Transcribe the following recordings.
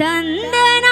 தந்தன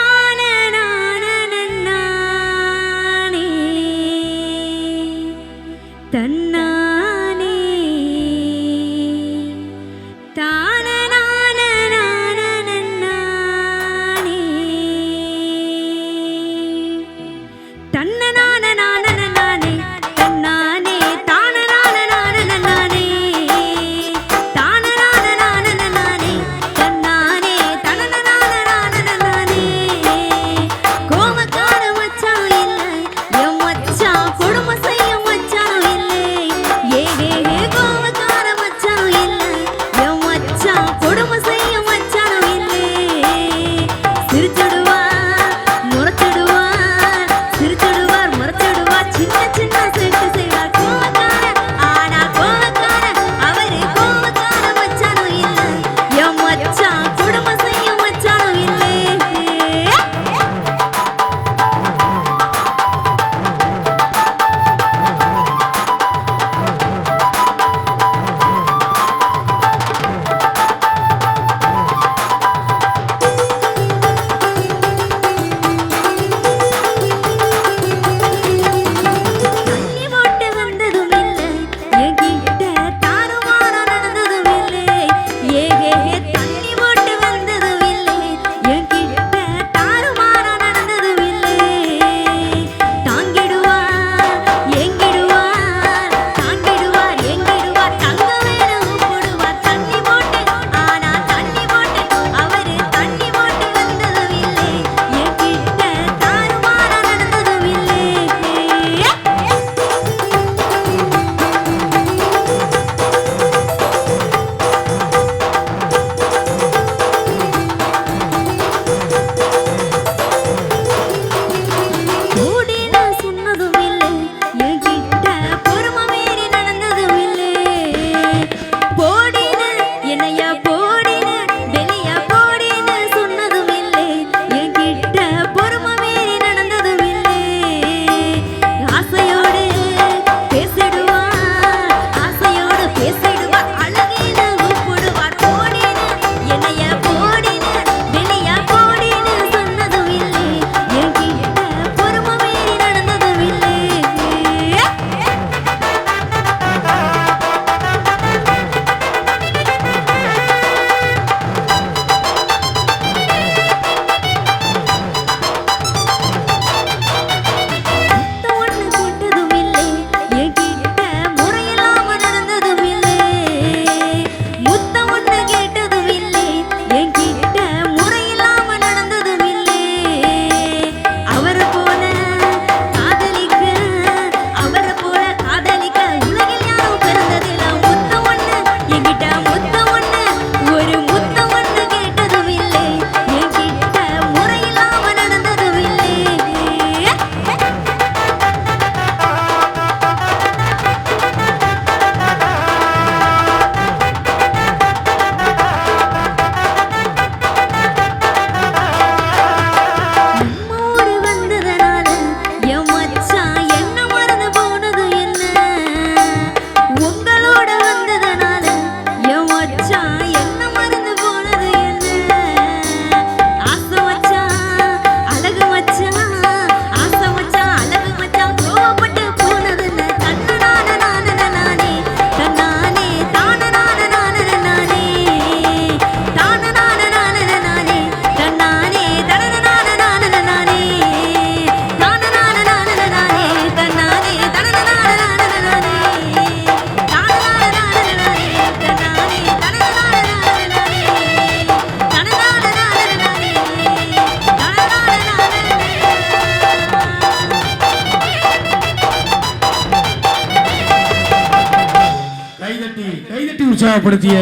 உற்சாகப்படுத்திய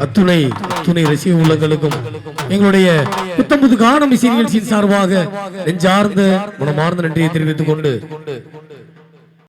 அத்துணை துணை ரசிக உள்ளங்களுக்கும் எங்களுடைய புத்தம் புது காணம் இசை நிகழ்ச்சியின் சார்பாக நெஞ்சார்ந்த மனமார்ந்த நன்றியை தெரிவித்துக் கொண்டு